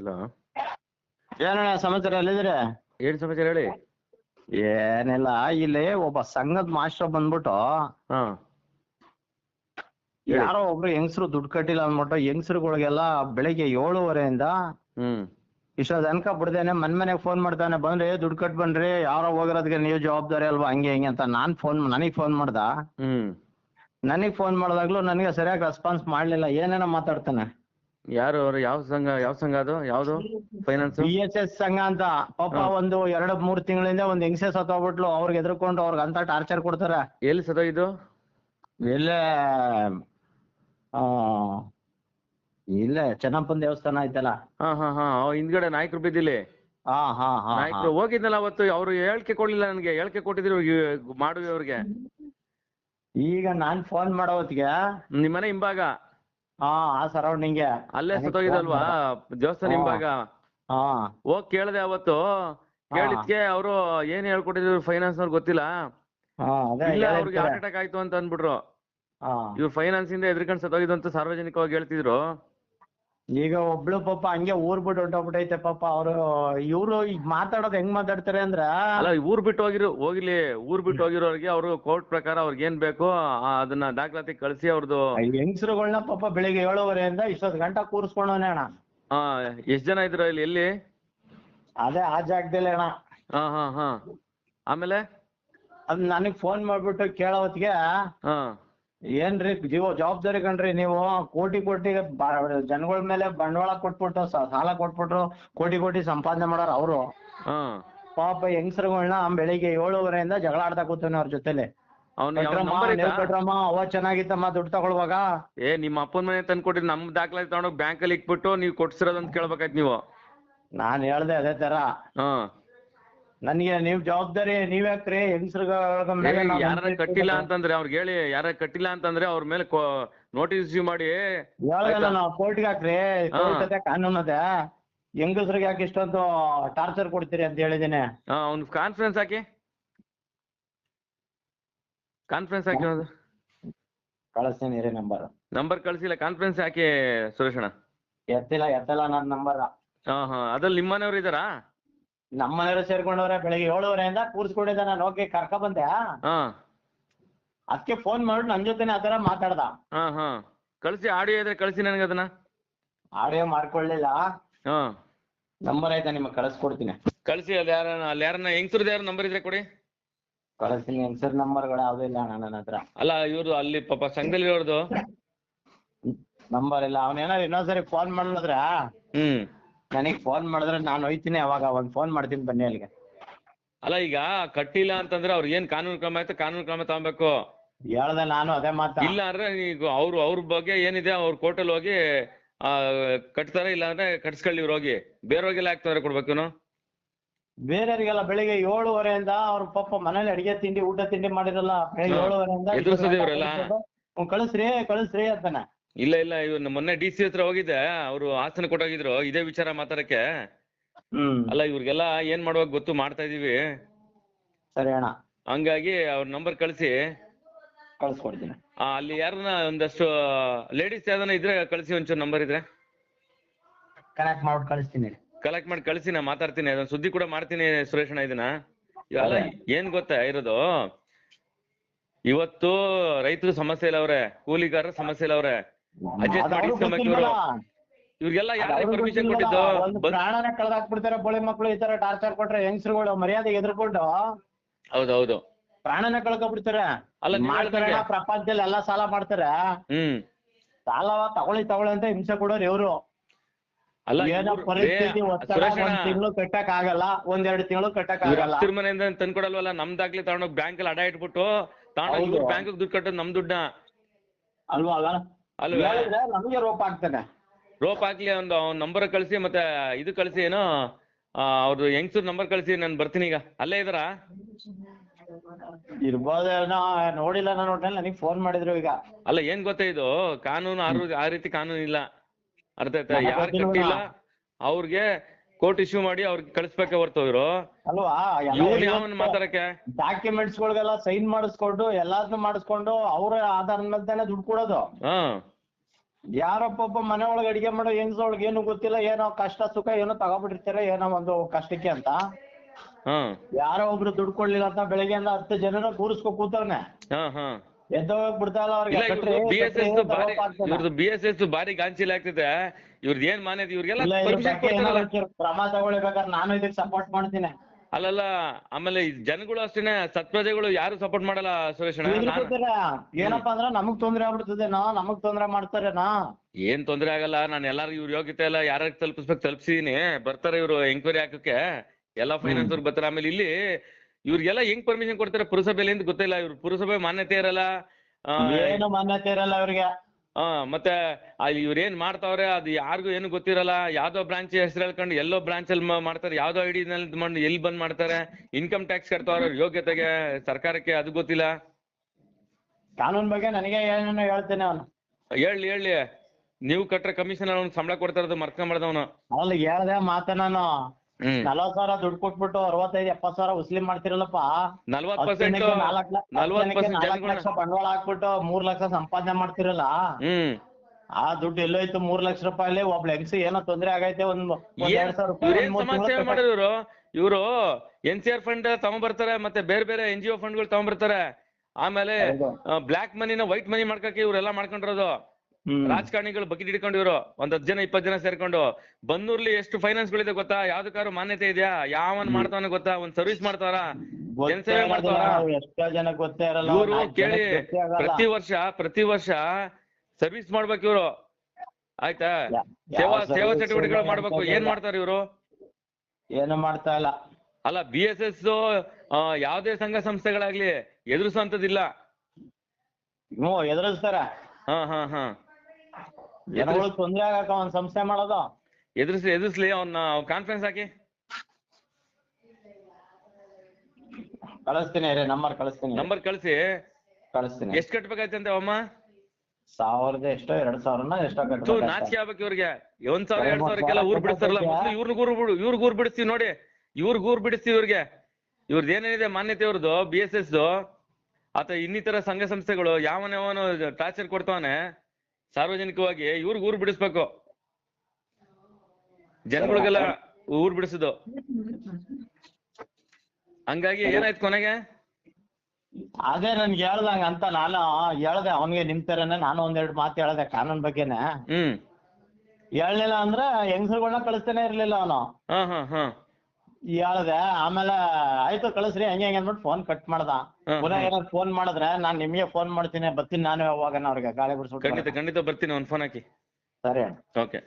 Hello. ಏನಣ್ಣ ಸಮಾಚಾರ ಎಲ್ಲಿದ್ದೀರಿ? ಏನ್ ಸಮಾಚಾರ ಹೇಳಿ? ಏನಿಲ್ಲ ಇಲ್ಲಿ ಒಬ್ಬ ಸಂಘದ ಮಾಸ್ಟರ್ ಬಂದ್ಬಿಟ್ಟು ಹಾ. ಹೇಳಿ. ಯಾರೋ ಒಬ್ರು ಹೆಂಗಸರು ದುಡ್ಡು ಕಟ್ಟಿಲ್ಲ ಅಂದ್ಬಿಟ್ಟು ಹೆಂಗಸರುಗಳಿಗೆಲ್ಲ ಬೆಳಿಗ್ಗೆ ಏಳುವರೆಯಿಂದ ಹ್ಮ್. ಇಷ್ಟೋ ತನಕ ಬಿಡ್ದೇನೆ ಮನ್ ಮನೆಗೆ ಫೋನ್ ಮಾಡ್ತಾನೆ ಬಂದ್ರೆ ದುಡ್ಡು ಕಟ್ ಬನ್ರಿ ಯಾರೋ ಹೋಗಿರೋದಕ್ಕೆ ನೀವು ಜವಾಬ್ದಾರಿ ಅಲ್ವಾ ಹಂಗೆ ಹಿಂಗೆ ಅಂತ ನಾನ್ ಫೋನ್ ನನಗೆ ಫೋನ್ ಮಾಡ್ದ. ಹ್ಮ್. ನನಗೆ ಫೋನ್ ಮಾಡಿದಾಗ್ಲೂ ನನಗೆ ಸರಿಯಾಗಿ ರೆಸ್ಪಾನ್ಸ್ ಮಾಡ್ಲಿಲ್ಲ ಏನೇನೋ ಮಾತಾಡ್ತಾನೆ. ಯಾರು ಅವ್ರು? ಯಾವ ಸಂಘ? ಯಾವ ಸಂಘ ಅದು? ಯಾವ್ದು? ಫೈನಾನ್ಸ್ ಬಿ ಎಸ್ ಎಸ್ ಸಂಘ ಅಂತ. ಪಾಪ ಒಂದು ಎರಡು ಮೂರ್ ತಿಂಗಳಿಂದ ಒಂದ್ ಹೆಂಗಸೆ ಸತ್ತೋಗ್ಬಿಟ್ಲು. ಅವ್ರಿಗೆ ಎದ್ರಕೊಂಡು ಅವ್ರಿಗೆ ಅಂತ ಟಾರ್ಚರ್ ಕೊಡ್ತಾರ. ಎಲ್ಲಿ ಸದೋಗಿದ್ದು ಇಲ್ಲೇ ಆ ಇಲ್ಲೇ ಚೆನ್ನಪ್ಪನ ದೇವಸ್ಥಾನ ಐತಲ್ಲ. ಹಾ ಹಾ ಹಾ. ಅವ್ ಹಿಂದ್ಗಡೆ ನಾಯಕರು ಬಿದ್ದಿಲ್ಲಿ. ಹಾ ಹಾ ಹಾ ನಾಯಕರು ಹೋಗಿದ್ನಲ್ಲ ಅವತ್ತು. ಅವ್ರು ಹೇಳಿಕೆ ಕೊಡ್ಲಿಲ್ಲ ನನಗೆ. ಹೇಳಿಕೆ ಕೊಟ್ಟಿದ್ರು ಮಾಡುವ ಅವ್ರಿಗೆ. ಈಗ ನಾನ್ ಫೋನ್ ಮಾಡೋ ಹೊತ್ತಿಗೆ ನಿಮ್ಮನೆ ಹಿಂಭಾಗ. ಹಾ ಆ ಸರೌಂಡಿಂಗ್ ಅಲ್ಲೇ ಸತ್ತೋಗಿದಲ್ವಾ ದೇವಸ್ಥಾನ. ಹಿಂಭಾಗ? ಹಾ. ಹೋಗ್ ಕೇಳ್ದೆ ಅವತ್ತು. ಕೇಳಿದ್ಕೆ ಅವರು ಏನ್ ಹೇಳ್ಕೊಟ್ಟಿದ್ರು ಫೈನಾನ್ಸ್ ಅವ್ರು ಗೊತ್ತಿಲ್ಲ. ಹಾ ಅದೇ ಇಲ್ಲ ಅವ್ರಿಗೆ. ಹಾರ್ಟ್ ಅಟ್ಯಾಕ್ ಆಯ್ತು ಅಂತ ಅಂದ್ಬಿಟ್ರು. ಹಾ. ಇವ್ರು ಫೈನಾನ್ಸ್ ಇಂದ ಎದ್ರಿಕೊಂಡು ಸತ್ತೋಗಿದ್ದು ಅಂತ ಸಾರ್ವಜನಿಕವಾಗಿ ಹೇಳ್ತಿದ್ರು. ಈಗ ಒಬ್ಳು ಪಾಪ ಹಂಗೆ ಊರ್ ಬಿಟ್ಟು ಹೊಂಟೋಗ್ಬಿಟ್ಟೈತೆ ಪಾಪ. ಅವ್ರು ಇವ್ರು ಈಗ ಮಾತಾಡೋದು ಹೆಂಗ್ ಮಾತಾಡ್ತಾರೆ ಅಂದ್ರ ಅಲ್ಲ ಊರ್ ಬಿಟ್ಟು ಹೋಗಿರೋ ಹೋಗ್ಲಿ ಊರ್ ಬಿಟ್ಟು ಹೋಗಿರೋರಿಗೆ ಅವರು ಕೋರ್ಟ್ ಪ್ರಕಾರ ಅವ್ರಿಗೆ ಏನ್ ಬೇಕು ಆ, ಅದನ್ನ ದಾಖಲಾತಿ ಕಳ್ಸಿ ಅವ್ರದ್ದು ಹೆಂಗಸರುಗಳನ್ನ ಪಾಪ ಬೆಳಿಗ್ಗೆ ಏಳುವರೆಯಿಂದ ಇಷ್ಟೊತ್ತು ಗಂಟೆ ಕೂರಿಸ್ಕೊಂಡವನೇ ಅಣ್ಣ. ಎಷ್ಟ್ ಜನ ಇದ್ರು ಇಲ್ಲಿ ಎಲ್ಲಿ? ಅದೇ ಆ ಜಾಗದಲ್ಲಿ ಅಣ್ಣ. ಹಾ ಹಾ ಹಾ. ಆಮೇಲೆ? ಅದ್ ನನಗ್ ಫೋನ್ ಮಾಡ್ಬಿಟ್ಟು ಕೇಳೋ ಹೊತ್ತಿಗೆ ಹಾ. ಏನ್ರಿ ಜೀವ ಜವಾಬ್ದಾರಿ ಕಣ್ರಿ ನೀವು. ಕೋಟಿ ಕೋಟಿ ಜನಗಳ ಮೇಲೆ ಬಂಡವಾಳ ಕೊಟ್ಬಿಟ್ಟು ಸ- ಸಾಲ ಕೊಟ್ಬಿಟ್ರು ಕೋಟಿ ಕೋಟಿ ಸಂಪಾದನೆ ಮಾಡೋರು ಅವರು. ಹಾ. ಪಾಪ ಹೆಂಗಸರುಗಳನ್ನ ಬೆಳಿಗ್ಗೆ ಏಳುವರೆಯಿಂದ ಜಗಳ ಆಡ್ತಾ ಕೂತಾನೆ ಅವ್ರ ಜೊತೆಲಿ. ಅವ್ನ ಕಟ್ರಮ್ಮ ನಂಬರ್ ನೀವು ಐತಾ? ಕಟ್ರಮ್ಮ ಅವ ಚೆನ್ನಾಗಿತ್ತಮ್ಮ ದುಡ್ಡು ತಗೊಳ್ವಾಗ? ಏ ನಿಮ್ಮ ಅಪ್ಪನ ಮನೆ ತಂದು ನಮ್ ದಾಖಲಾತಿ ತಗೊಂಡೋಗಿ ಬ್ಯಾಂಕ್ ಅಲ್ಲಿ ಇಟ್ಬಿಟ್ಟು ನೀವು ಕೊಡ್ಸಿರೋದಂತ ಕೇಳ್ಬೇಕಾಯ್ತು ನೀವು. ನಾನ್ ಹೇಳ್ದೆ ಅದೇ ತರ. ಹಾ. ನನ್ಗೆ ನೀವ್ ಜವಾಬ್ದಾರಿ ನೀವೇ ಹಾಕ್ರಿ ಮೇಲೆ ನಾವ್ ಯಾರ ಕಟ್ಟಿಲ್ಲ ಅಂತಂದ್ರೆ ಅವ್ರಿಗೆ ಹೇಳಿ ಯಾರ ಕಟ್ಟಿಲ್ಲ ಅಂತಂದ್ರೆ ಅವ್ರ ಮೇಲೆ ನೋಟಿಸ್ ಇಶ್ಯೂ ಮಾಡಿ ಹೇಳಲ್ಲ? ನಾವು ಕೋರ್ಟ್ಗೆ ಹಾಕ್ರಿ. ಕೋರ್ಟ್ ಅದೇ ಕಾನೂನು ಅದೇ. ಹೆಂಗಸ್ರಿಗೆ ಯಾಕೆ ಇಷ್ಟೊಂದು ಟಾರ್ಚರ್ ಕೊಡ್ತೀರಿ ಅಂತ ಹೇಳಿದ್ದೀನಿ ಅವ್ನು ಅವ್ನ್ ಕಾನ್ಫರೆನ್ಸ್ ಹಾಕಿ. ಕಾನ್ಫರೆನ್ಸ್ ಹಾಕಿ ಒಂದು ಕಳಿಸ್ತೀನಿ ರೀ ನಂಬರ್. ನಂಬರ್ ಕಳಿಸಿಲ್ಲ ಕಾನ್ಫರೆನ್ಸ್ ಹಾಕಿ ಸುರೇಶಣ್ಣ. ಎತ್ತಿಲ್ಲ ಎತ್ತಲ್ಲ ನನ್ನ ನಂಬರ್. ಹಾ ಹಾ ಅದ್ರಲ್ಲಿ ನಿಮ್ಮ ಮನೆಯವ್ರು ಇದಾರಾ ನಮ್ಮ ಮನೆಯವರು ಸೇರ್ಕೊಂಡವ್ರೆ ಬೆಳಿಗ್ಗೆ ಏಳುವರೆಯಿಂದ ಕೂರ್ಸ್ಕೊಂಡಿದ್ದೆ ನಾನು ಹೋಗಿ ಕರ್ಕ ಬಂದೆ. ಹಾ. ಅದಕ್ಕೆ ಫೋನ್ ಮಾಡಿ ನನ್ ಜೊತೆನೆ ಆತರ ಮಾತಾಡ್ದ. ಹಾ ಹಾ. ಕಳ್ಸಿ ಆಡಿಯೋ ಇದ್ರೆ ಕಳ್ಸಿ ನನಗೆ ಅದನ್ನ. ಆಡಿಯೋ ಮಾಡ್ಕೊಳ್ಳಿಲ್ಲ. ಹಾ. ನಂಬರ್ ಆಯ್ತಾ ನಿಮಗೆ ಕಳಿಸ್ಕೊಡ್ತೀನಿ. ಕಳ್ಸಿ ಅದು ಯಾರ ಅಲ್ಲಿ ಯಾರನ್ನ ಹೆಂಗ್ಸ್ರದ್ದು ಯಾರು ನಂಬರ್ ಇದ್ರೆ ಕೊಡಿ. ಕಳಿಸ್ತೀನಿ ಹೆಂಗಸರ್ ನಂಬರ್ಗಳು ಯಾವ್ದು ಇಲ್ಲ ಅಣ್ಣ ನನ್ನ ಹತ್ರ. ಅಲ್ಲ ಇವ್ರು ಅಲ್ಲಿ ಪಾಪ ಸಂಘದಲ್ಲಿ ಇರೋರ್ದು. ನಂಬರ್ ಇಲ್ಲ ಅವನೇನಾದ್ರು ಇನ್ನೊಂದ್ಸರಿ ಫೋನ್ ಮಾಡಿದ್ರೆ ಹ್ಮ್. ನನಗ್ ಫೋನ್ ಮಾಡಿದ್ರೆ ನಾನು ಹೋಯ್ತೀನಿ ಅವಾಗ ಅವಾಗ ಫೋನ್ ಮಾಡ್ತೀನಿ ಬನ್ನಿ ಅಲ್ಲಿಗೆ. ಅಲ್ಲ ಈಗ ಕಟ್ಟಿಲ್ಲ ಅಂತಂದ್ರೆ ಅವ್ರಿಗೆ ಏನ್ ಕಾನೂನು ಕ್ರಮ ಆಯ್ತು ಕಾನೂನು ಕ್ರಮ ತಗೊಬೇಕು. ಹೇಳ್ದೆ ನಾನು ಅದೇ ಮಾತಾ. ಇಲ್ಲ ಅಂದ್ರೆ ಈಗ ಅವ್ರು ಅವ್ರ ಬಗ್ಗೆ ಏನಿದೆ ಅವ್ರ ಕೋರ್ಟಲ್ಲಿ ಹೋಗಿ ಆ ಕಟ್ತಾರೆ ಇಲ್ಲ ಅಂದ್ರೆ ಕಟ್ಸ್ಕೊಳ್ಳಿ ಇವ್ರು ಹೋಗಿ. ಬೇರೆಯವ್ರಿಗೆಲ್ಲ ಯಾಕೆ ತೊಂದರೆ ಕೊಡ್ಬೇಕು ಇವ್ನು? ಬೇರೆಯವರಿಗೆಲ್ಲ ಬೆಳಿಗ್ಗೆ ಏಳುವರೆಯಿಂದ ಅವ್ರ ಪಾಪ ಮನೇಲಿ ಅಡಿಗೆ ತಿಂಡಿ ಊಟ ತಿಂಡಿ ಮಾಡಿರಲ್ಲ ಬೆಳಿಗ್ಗೆ ಹಾ. ಏಳುವರೆಯಿಂದ ಎದುರ್ಸೋದು ಇವ್ರೆಲ್ಲ? ಹ್ಞೂ ಕಳಿಸ್ರಿ ಕಳಿಸ್ರಿ ಅಂತಾನೆ. ಇಲ್ಲ ಇಲ್ಲ ಇವ್ರು ಮೊನ್ನೆ ಡಿ ಸಿ ಹತ್ರ ಹೋಗಿದ್ದೆ ಅವರು ಹಾಸನ ಕೊಟ್ಟೋಗಿದ್ರು ಇದೇ ವಿಚಾರ ಮಾತಾಡಕ್ಕೆ. ಅಲ್ಲ ಇವ್ರಿಗೆಲ್ಲ ಏನ್ ಮಾಡುವಾಗ ಗೊತ್ತು ಮಾಡ್ತಾ ಇದೀವಿ. ಸರಿ ಅಣ್ಣ. ಹಂಗಾಗಿ ಅವ್ರ ನಂಬರ್ ಕಳಿಸಿ. ಕಳ್ಸ್ಕೊಡ್ತೀನಿ. ಅಲ್ಲಿ ಯಾರನ್ನ ಒಂದಷ್ಟು ಲೇಡೀಸ್ ಯಾವ್ದನ ಇದ್ರೆ ಕಳಿಸಿ ಒಂಚೂರು ನಂಬರ್ ಇದ್ರೆ. ಕನೆಕ್ಟ್ ಮಾಡಿ ಕಳಿಸ್ತೀನಿ ಕಲೆಕ್ಟ್ ಮಾಡಿ ಕಳಿಸಿ ನಾ ಮಾತಾಡ್ತೀನಿ ಅದೊಂದು ಸುದ್ದಿ ಕೂಡ ಮಾಡ್ತೀನಿ ಸುರೇಶಣ್ಣ ಇದನ್ನ. ಅಲ್ಲ ಏನ್ ಗೊತ್ತಾ ಇರೋದು? ಇವತ್ತು ರೈತರು ಸಮಸ್ಯೆ ಇಲ್ಲ ಅವ್ರೆ ಕೂಲಿಗಾರರ ಸಮಸ್ಯೆ ಇಲ್ಲ ಅವ್ರೆ. ಅಡ್ಜಸ್ಟ್ ಮಾಡಿ ಇವ್ರಿಗೆಲ್ಲ ಯಾರು ಪರ್ಮಿಷನ್? ಕೊಟ್ಟಿದ್ದು? ಪ್ರಾಣನ ಪ್ರಾಣನೇ ಕಳ್ದಾಕ್ಬಿಡ್ತಾರೆ ಬೋಳಿ ಮಕ್ಳು ಈ ತರ ಟಾರ್ಚರ್ ಕೊಟ್ರೆ ಹೆಂಗಸರುಗಳು ಮರ್ಯಾದೆ ಎದುರ್ಕೊಂಡು ಹೌದೌದು. ಹೌದು ಕಳ್ಕೊಬಿಡ್ತಾರೆ ಅಲ್ಲ ಮಾಡ್ತಾರೆ ಪ್ರಪಂಚದಲ್ಲಿ ಎಲ್ಲಾ ಸಾಲ ಮಾಡ್ತಾರೆ. ಹ್ಮ್. ಸಾಲ ತಗೊಳ್ಳಿ ತಗೊಳ್ಳಿ ಅಂತ ಹಿಂಸೆ ಕೊಡೋರು ಇವ್ರು. ಅಲ್ಲ ಏನೋ ಪರಿಸ್ಥಿತಿ ಒತ್ತಡ ಒಂದ್ ತಿಂಗಳು ಕಟ್ಟಕ್ ಆಗಲ್ಲ ಒಂದೆರಡು ತಿಂಗಳು ಕಟ್ಟಕ್ ಆಗಲ್ಲ ಹತ್ತಿರ ಮನೆಯಿಂದ ತಂದ್ಕೊಡಲ್ವಲ್ಲ ನಮ್ ದಾಖಲೆ ತಗೊಂಡೋಗಿ ಬ್ಯಾಂಕ್ ಅಲ್ಲಿ ಅಡ ಇಟ್ಬಿಟ್ಟು ತಗೊಂಡೋಗಿ ಬ್ಯಾಂಕ್ ದುಡ್ಡು ಕಟ್ಟೋದು ನಮ್ ದುಡ್ಡ? ಅಲ್ವಾ ಅಲ್ಲ ಅಲ್ವೇ ಹೇಳಿದ್ರೆ ನಮಗೆ ರೋಪ್ ಆಗ್ತಾನೆ ರೋಪ್ ಹಾಕ್ಲಿ ಒಂದು ಅವ್ನ ನಂಬರ್ ಕಳಿಸಿ ಮತ್ತೆ ಇದು ಕಳಿಸಿ ಏನೋ ಅವ್ರದ್ದು ಹೆಂಗ್ಸರ್ ನಂಬರ್ ಕಳಿಸಿ ನಾನು ಬರ್ತೀನಿ ಈಗ. ಅಲ್ಲೇ ಇದಾರಾ ಇರ್ಬೋದೇನೋ ನೋಡಿಲ್ಲ ನಾನು ಒಟ್ನಲ್ಲಿ ನನಗೆ ಫೋನ್ ಮಾಡಿದ್ರು ಈಗ. ಅಲ್ಲ ಏನ್ ಗೊತ್ತಾ ಇದು? ಕಾನೂನು ಆರು ಆ ರೀತಿ ಕಾನೂನು ಇಲ್ಲ. ಅರ್ಥ ಆಯ್ತಾ? ಯಾರು ಗೊತ್ತಿಲ್ವಲ್ಲ. ಕಟ್ಟಿಲ್ಲ ಅವ್ರಿಗೆ ಕೋರ್ಟ್ ಇಶ್ಯೂ ಮಾಡಿ ಅವ್ರಿಗೆ ಕಳಿಸ್ಬೇಕೆ ಹೊರತವ್ರು ಇವ್ರು. ಅಲ್ವಾ? ಇವ್ನು ಯಾವನ್ ಮಾತಾಡಕ್ಕೆ. ಡಾಕ್ಯುಮೆಂಟ್ಸ್ ಗಳಿಗೆಲ್ಲ ಸೈನ್ ಮಾಡಿಸ್ಕೊಂಡು ಎಲ್ಲಾದ್ನು ಮಾಡಿಸ್ಕೊಂಡು ಅವ್ರ ಆಧಾರದ ಮೇಲೆ ತಾನೇ ದುಡ್ಡು ಕೊಡೋದು. ಹಾ. ಯಾರಪ್ಪ ಒಬ್ಬ ಮನೆ ಒಳಗೆ ಅಡಿಗೆ ಮಾಡೋ ಹೆಂಗ್ಸೊಳಗೆ ಏನು ಗೊತ್ತಿಲ್ಲ ಏನೋ ಕಷ್ಟ ಸುಖ ಏನೋ ತಗೊಬಿಟ್ಟಿರ್ತಾರೆ ಏನೋ ಒಂದು ಕಷ್ಟಕ್ಕೆ ಅಂತ. ಹಾ. ಯಾರೋ ಒಬ್ರು ದುಡ್ಡು ಕೊಡ್ಲಿಲ್ಲ ಅಂತ ಬೆಳಗ್ಗೆಯಿಂದ ಹತ್ತು ಜನರ ಕೂರಿಸ್ಕೊ ಕೂತವ್ನೆ. ಹಾ ಹಾ. ಎದ್ದೋಗಕ್ ಬಿಡ್ತಾ ಇಲ್ಲ ಅವ್ರಿಗೆ ಬಿ ಎಸ್ ಕಟ್ರಿ, ಎಸ್ ಬಾರಿ ಗಾಂಚಿಲ್ ಆಗ್ತಿದೆ. ಇವ್ರದ್ದು ಏನ್ ಮಾನ್ಯತೆ ಇವ್ರಿಗೆಲ್ಲ ಕ್ರಮ ತಗೊಳ್ಬೇಕಾದ್ರೆ ನಾನು ಇದಕ್ಕೆ ಸಪೋರ್ಟ್ ಮಾಡ್ತೀನಿ. ಅಲ್ಲಲ್ಲ ಆಮೇಲೆ ಜನಗಳು ಅಷ್ಟೇನೆ ಸತ್ಪ್ರಜೆಗಳು ಯಾರು ಸಪೋರ್ಟ್ ಮಾಡಲ್ಲ ಸುರೇಶ್ ಏನಪ್ಪ ಅಂದ್ರೆ ನಮಗ್ ತೊಂದ್ರೆ ಆಗ್ಬಿಡ್ತದೇನೋ ನಮಗ್ ತೊಂದ್ರೆ ಮಾಡ್ತಾರೇನಾ ಏನ್ ತೊಂದ್ರೆ ಆಗಲ್ಲ ನಾನು ಎಲ್ಲಾರು ಇವ್ರ ಯೋಗ್ಯತೆ ಎಲ್ಲ ಯಾರ್ಯಾರು ತಲುಪಿಸ್ಬೇಕು ತಲುಪಿಸಿದೀನಿ. ಬರ್ತಾರೆ ಇವ್ರು ಎಂಕ್ವೈರಿ ಹಾಕಕ್ಕೆ. ಎಲ್ಲಾ ಫೈನಾನ್ಸ್ ಅವ್ರು ಬರ್ತಾರೆ. ಆಮೇಲೆ ಇಲ್ಲಿ ಇವ್ರಿಗೆಲ್ಲ ಹೆಂಗ್ ಪರ್ಮಿಷನ್ ಕೊಡ್ತಾರೆ ಪುರಸಭೆಯಲ್ಲಿ ಅಂತ ಗೊತ್ತಿಲ್ಲ. ಇವ್ರು ಪುರಸಭೆ ಮಾನ್ಯತೆ ಇರಲ್ಲ. ಏನು ಮಾನ್ಯತೆ ಇರಲ್ಲ ಅವ್ರಿಗೆ. ಆ, ಮತ್ತೆ ಅಲ್ಲಿ ಇವ್ರೇನ್ ಏನ್ ಮಾಡ್ತಾವ್ರೆ ಅದು ಯಾರಿಗೂ ಏನು ಗೊತ್ತಿರಲ್ಲ. ಯಾವ್ದೋ ಬ್ರಾಂಚ್ ಹೆಸರು ಹೇಳ್ಕೊಂಡು ಎಲ್ಲೋ ಬ್ರಾಂಚ್ ಅಲ್ಲಿ ಮಾಡ್ತಾರೆ. ಯಾವ್ದೋ ಐಡಿ ನಲ್ಲಿ ಮಾಡಿ ಎಲ್ಲಿ ಬಂದ್ ಮಾಡ್ತಾರೆ. ಇನ್ಕಮ್ ಟ್ಯಾಕ್ಸ್ ಕಟ್ತಾವ್ರೆ ಯೋಗ್ಯತೆಗೆ ಸರ್ಕಾರಕ್ಕೆ ಅದು ಗೊತ್ತಿಲ್ಲ. ಕಾನೂನ್ ಬಗ್ಗೆ ನನಗೆ ಏನೇನೋ ಹೇಳ್ತೇನೆ ಅವನು. ಹೇಳಿ ಹೇಳಿ ನೀವು ಕಟ್ರೆ ಕಮಿಷನ್ ಅವ್ನು ಸಂಬಳ ಕೊಡ್ತಾ ಇರೋದು ಮರ್ಕೊಂಬಾರ್ದವನು ಅವ್ನಿಗೆ ಹೇಳ್ದೆ ಮಾತ ನಾನು ಹ್ಮ್. ನಲವತ್ ಸಾವಿರ ದುಡ್ಡು ಕೊಟ್ಬಿಟ್ಟು ಅರವತ್ತೈದು ಎಪ್ಪತ್ ಸಾವಿರ ಉಸ್ಲಿ ಮಾಡ್ತಿರಲ್ಲಪ್ಪ. ನಲ್ವತ್ ಹತ್ತು ಪರ್ಸೆಂಟ್ ಜನಕ್ಕೆ ನಾಲ್ಕ್ ಲ- ಹತ್ತು ನಲ್ವತ್ ಜನಕ್ಕೆ ಪರ್ಸೆಂಟ್ ನಾಲ್ಕ್ ಜನಗಳ ಲಕ್ಷ ಬಂಡವಾಳ ಹಾಕ್ಬಿಟ್ಟು ಮೂರ್ ಲಕ್ಷ ಸಂಪಾದನೆ ಮಾಡ್ತಿರಲ್ಲ? ಹ್ಮ್. ಆ ದುಡ್ಡು ಎಲ್ಲೋಯ್ತು ಮೂರ್ ಲಕ್ಷ ರೂಪಾಯಿ ಒಬ್ಳು ಹೆಂಗ್ಸಿ ಏನೋ ತೊಂದ್ರೆ ಆಗೈತೆ ಒಂದ್ ಒಂದ್ ಎರಡ್ ಸಾವಿರ ರೂಪಾಯಿ ಇವ್ರೇನ್ ಒಂದ್ ಮೂರ್ ಸಮಾಜ ಸೇವೆ ತಿಂಗ್ಳು ಮಾಡೋರು ಇವ್ರು? ಇವರು ಎನ್ ಸಿ ಆರ್ ಫಂಡ್ ತಗೊಂಡ್ಬರ್ತಾರೆ ಮತ್ತೆ ಬೇರೆ ಬೇರೆ ಎನ್ ಜಿ ಒ ಫಂಡ್ಗಳು ತಗೊಂಡ್ಬರ್ತಾರೆ ಆಮೇಲೆ ಹೌದು. ಬ್ಲಾಕ್ ಮನಿನ ವೈಟ್ ಮನಿ ಮಾಡ್ಕಕ್ಕೆ ಇವ್ರೆಲ್ಲ ಮಾಡ್ಕೊಂಡಿರೋದು. ರಾಜಕಾರಣಿಗಳು ಬಕೆಟ್ ಹಿಡ್ಕೊಂಡು ಇವರು ಒಂದ್ ಹತ್ತು ಜನ ಇಪ್ಪತ್ತು ಜನ ಸೇರ್ಕೊಂಡು ಬನ್ನೂರ್ಲಿ ಎಷ್ಟು ಫೈನಾನ್ಸ್ ಗಳಿದೆ ಗೊತ್ತಾ? ಯಾವ್ದಕ್ಕಾರು ಮಾನ್ಯತೆ ಇದೆಯಾ? ಯಾವನ್ ಮಾಡ್ತಾವನ ಗೊತ್ತಾ? ಒಂದ್ ಸರ್ವಿಸ್ ಮಾಡ್ತಾರ ಜನಸೇವೆ ಮಾಡ್ತಾರ ಇವರು ಕೇಳಿ. ಪ್ರತಿ ವರ್ಷ ಪ್ರತಿ ವರ್ಷ ಸರ್ವಿಸ್ ಮಾಡ್ಬೇಕು ಇವರು. ಆಯ್ತಾ? ಸೇವಾ ಸೇವಾ ಚಟುವಟಿಕೆಗಳು ಮಾಡ್ಬೇಕು ಏನ್ ಮಾಡ್ತಾರ ಇವರು? ಏನು ಮಾಡ್ತಾ ಇಲ್ಲ. ಅಲ್ಲ ಬಿ ಎಸ್ ಎಸ್ ಯಾವ್ದೇ ಸಂಘ ಸಂಸ್ಥೆಗಳಾಗ್ಲಿ ಎದುರಿಸುವಂತದಿಲ್ಲ ಎದುರಿಸ್ತಾರ. ಹಾ ಹಾ ಹಾ. ಜನಗಳು ತೊಂದ್ರೆ ಆಗಕ್ಕ ಒಂದ್ ಸಂಸ್ಥೆ ಮಾಡೋದು. ಎದುರಿಸ್ಲಿ ಎದುರಿಸ್ಲಿ ಅವ್ನ ಕಾನ್ಫರೆನ್ಸ್ ಹಾಕಿ. ಕಳಿಸ್ತೀನಿ ರೀ ನಂಬರ್ ಕಳಿಸ್ತೀನಿ ನಂಬರ್ ಕಳಿಸಿ. ಕಳಿಸ್ತೀನಿ. ಎಷ್ಟ್ ಕಟ್ಬೇಕಾಯ್ತಂತೆ ಅಮ್ಮ? ಸಾವಿರದ ಎಷ್ಟೋ ಎರಡ್ ಸಾವಿರನ ಎಷ್ಟೋ ಕಟ್ಟು ನಾಚಿಕೆ ಆಗ್ಬೇಕು ಇವ್ರಿಗೆ. ಒಂದ್ ಸಾವಿರ ಎರಡ್ ಸಾವಿರಕ್ಕೆಲ್ಲ ಊರ್ ಬಿಡಿಸ್ತಾರಲ್ಲ ಇವ್ರ ಇವ್ರಿಗೆ ಊರ್ ಬಿಡು ಇವ್ರಿಗೆ ಊರ್ ಬಿಡಿಸ್ತೀವಿ ನೋಡಿ. ಇವ್ರಿಗೆ ಊರ್ ಬಿಡಿಸ್ತೀವಿ ಇವ್ರಿಗೆ. ಇವ್ರದ್ದು ಏನೇನಿದೆ ಮಾನ್ಯತೆ ಇವ್ರದ್ದು ಬಿ ಎಸ್ ಎಸ್ ಅಥವಾ ಇನ್ನಿತರ ಸಂಘ ಸಂಸ್ಥೆಗಳು ಯಾವನ ಯಾವನು ಟಾರ್ಚರ್ ಕೊಡ್ತಾವನೆ. ಸಾರ್ವಜನಿಕವಾಗಿ ಇವ್ರಿಗೆ ಊರ್ ಬಿಡಿಸ್ಬೇಕು. ಜನಗಳಿಗೆಲ್ಲ ಊರ್ ಬಿಡಿಸಿದ್ದು. ಹಂಗಾಗಿ ಏನಾಯ್ತು ಕೊನೆಗೆ? ಅದೇ ನನ್ಗೆ ಹೇಳ್ದಂಗ ಅಂತ ನಾನು ಹೇಳ್ದೆ ಅವನ್ಗೆ ನಿಮ್ ತರನೇ ನಾನು ಒಂದೆರಡು ಮಾತು ಹೇಳ್ದೆ ಕಾನೂನ್ ಬಗ್ಗೆನೆ. ಹ್ಮ್. ಹೇಳಲಿಲ್ಲ ಅಂದ್ರೆ ಹೆಂಗಸರುಗಳನ್ನ ಕಳಿಸ್ತಾನೆ ಇರ್ಲಿಲ್ಲ ಅವನು. ಹ್ಮ್ ಹ್ಮ್ ಹಾ. ಹೇಳ್ದೆ ಆಮೇಲೆ ಆಯ್ತು ಕಳಿಸ್ರಿ ಹಂಗೆ ಹಂಗೆ ಅಂದ್ಬಿಟ್ಟು ಫೋನ್ ಕಟ್ ಮಾಡ್ದ. ಪುನಃ. ಏನಾದ್ರು ಫೋನ್ ಮಾಡಿದ್ರೆ ನಾನ್ ನಿಮ್ಗೆ ಫೋನ್ ಮಾಡ್ತೀನಿ ಬರ್ತೀನಿ ನಾನು ಯಾವಾಗ ಅವ್ರಿಗೆ ಗಾಳಿ ಬಿಡ್ಸ್ಬಿಟ್ಟು ಖಂಡಿತ ಖಂಡಿತ ಬರ್ತೀನಿ ಒಂದ್ ಫೋನ್ ಹಾಕಿ. ಸರಿ ಓಕೆ